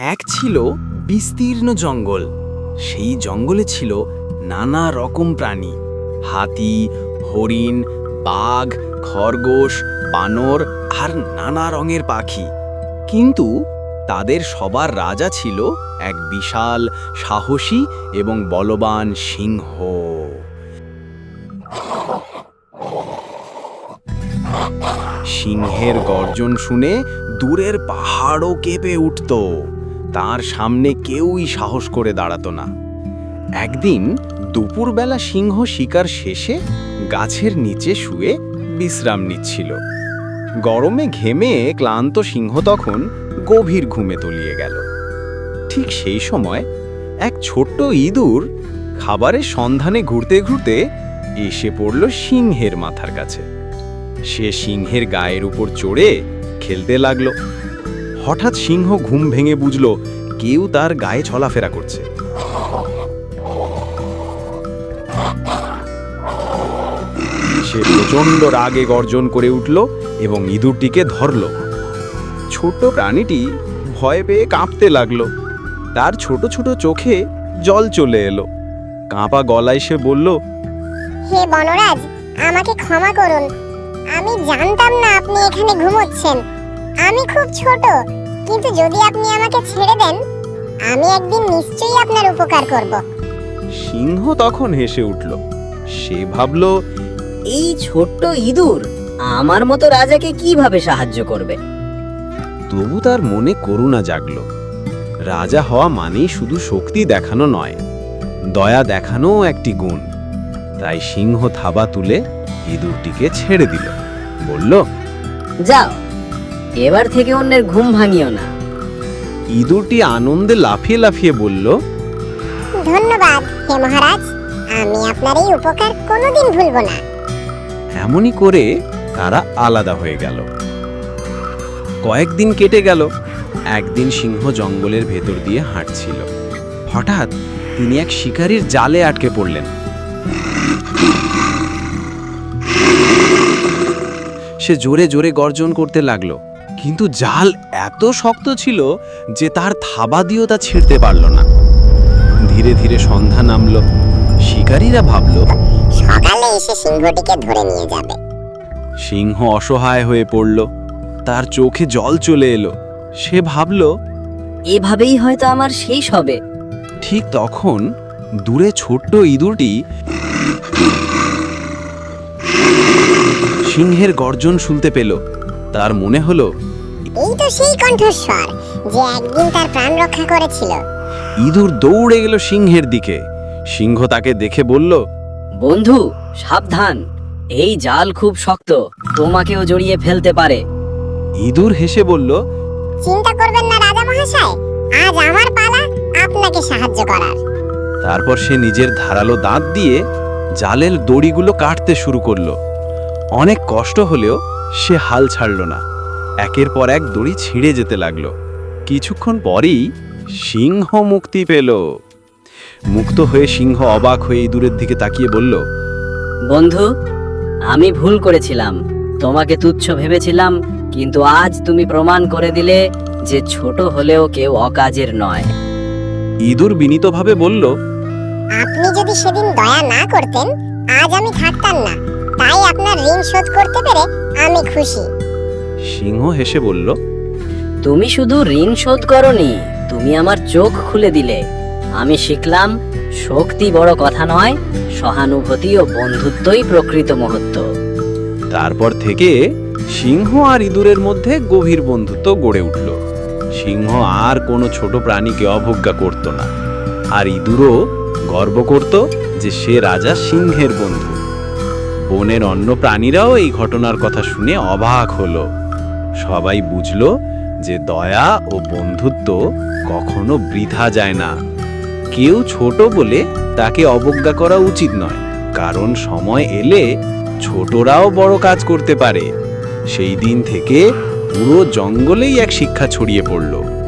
এক ছিল বিস্তীর্ণ জঙ্গল। সেই জঙ্গলে ছিল নানা রকম প্রাণী। হাতি, হরিণ, বাঘ, খরগোশ, বানর আর নানা রঙের পাখি। কিন্তু তাদের সবার রাজা ছিল এক বিশাল, সাহসী এবং বলবান সিংহ। সিংহের গর্জন শুনে দূরের পাহাড়ও কেঁপে উঠত। তার সামনে কেউই সাহস করে দাঁড়াতো না। একদিন দুপুরবেলা সিংহ শিকার শেষে গাছের নিচে শুয়ে বিশ্রাম নিচ্ছিল। গরমে ঘেমে ক্লান্ত সিংহ তখন গভীর ঘুমে তলিয়ে গেল। ঠিক সেই সময় এক ছোট্ট ইঁদুর খাবারের সন্ধানে ঘুরতে ঘুরতে এসে পড়ল সিংহের মাথার কাছে। সে সিংহের গায়ের উপর চড়ে খেলতে লাগল। হঠাৎ সিংহ ঘুম ভেঙে বুঝল কেউ তার গায়ে চলাফেরা করছে। সে প্রচণ্ড রাগে গর্জন করে উঠল এবং ইঁদুরটিকে ধরল। ছোট প্রাণীটি ভয় পেয়ে কাঁপতে লাগল। তার ছোট ছোট চোখে জল চলে এলো। কাঁপা গলায় সে বলল, হে বনরাজ, আমাকে ক্ষমা করুন। আমি জানতাম না আপনি এখানে ঘুমোচ্ছেন। আমি খুব ছোট কিন্তু যদি আপনি আমাকে ছেড়ে দেন আমি একদিন নিশ্চয়ই আপনার উপকার করব। সিংহ তখন হেসে উঠল। সে ভাবল এই ছোট্ট ইঁদুর আমার মতো রাজাকে কীভাবে সাহায্য করবে? তবু তার মনে করুণা জাগল। রাজা হওয়া মানেই শুধু শক্তি দেখানো নয় দয়া দেখানোও একটি গুণ। তাই সিংহ থাবা তুলে ইঁদুরটিকে ছেড়ে দিল। বলল যাও এবার থেকে অন্যের ঘুম ভাঙিও না। ইঁদুরটি আনন্দে লাফিয়ে লাফিয়ে বলল ধন্যবাদ হে মহারাজ আমি আপনার এই উপকার কোনোদিন ভুলব না। এমনই করে তারা আলাদা হয়ে গেল। কয়েকদিন কেটে গেল একদিন সিংহ জঙ্গলের ভেতর দিয়ে হাঁটছিল। হঠাৎ তিনি এক শিকারীর জালে আটকে পড়লেন। সে জোরে জোরে গর্জন করতে লাগল। কিন্তু জাল এত শক্ত ছিল যে তার থাবা দিয়েও তা ছিঁড়তে পারল না। ধীরে ধীরে সন্ধ্যা নামলো। শিকারীরা ভাবলো সকালে এসে সিংহটিকে ধরে নিয়ে যাবে। সিংহ অসহায় হয়ে পড়ল। তার চোখে জল চলে এলো। সে ভাবল এভাবেই হয়তো আমার শেষ হবে। ঠিক তখন দূরে ছোট্ট ইঁদুরটি সিংহের গর্জন শুনতে পেল। তার মনে হলো এই তো সেই কণ্ঠস্বর যে একদিন তার প্রাণ রক্ষা করেছিল। ইঁদুর দৌড়ে গেল সিংহের দিকে। সিংহ তাকে দেখে বলল বন্ধু সাবধান। এই জাল খুব শক্ত তোমাকেও জড়িয়ে ফেলতে পারে। ইঁদুর হেসে বলল চিন্তা করবেন না রাজা মহাশয় আজ আমার পালা আপনাকে সাহায্য করার। তারপর সে নিজের ধারালো দাঁত দিয়ে জালের দড়িগুলো কাটতে শুরু করল। অনেক কষ্ট হলেও সে হাল ছাড়ল না। একের পর এক দড়ি ছিঁড়ে যেতে লাগল। কিছুক্ষণ পরেই সিংহ মুক্তি পেল। মুক্ত হয়ে সিংহ অবাক হয়ে ইঁদুরের দিকে তাকিয়ে বলল বন্ধু আমি ভুল করেছিলাম। তোমাকে তুচ্ছ ভেবেছিলাম কিন্তু আজ তুমি প্রমাণ করে দিলে যে ছোট হলেও কেউ অকাজের নয়। ইঁদুর বিনীতভাবে বলল আপনি যদি সেদিন দয়া না করতেন আজ আমি থাকতাম না। তাই আপনার ঋণ শোধ করতে পেরে আমি খুশি। সিংহ হেসে বলল তুমি শুধু ঋণ শোধ করনি তুমি আমার চোখ খুলে দিলে। আমি শিখলাম শক্তি বড় কথা নয় সহানুভূতি ও বন্ধুত্বই প্রকৃত মুহূর্ত। তারপর থেকে সিংহ আর ইঁদুরের মধ্যে গভীর বন্ধুত্ব গড়ে উঠল। সিংহ আর কোনো ছোট প্রাণীকে অবজ্ঞা করত না। আর ইঁদুরও গর্ব করত যে সে রাজা সিংহের বন্ধু। বনের অন্য প্রাণীরাও এই ঘটনার কথা শুনে অবাক হলো। সবাই বুঝল যে দয়া ও বন্ধুত্ব কখনো বৃথা যায় না। কেউ ছোট বলে তাকে অবজ্ঞা করা উচিত নয়, কারণ সময় এলে ছোটরাও বড় কাজ করতে পারে। সেই দিন থেকে পুরো জঙ্গলেই এক শিক্ষা ছড়িয়ে পড়ল।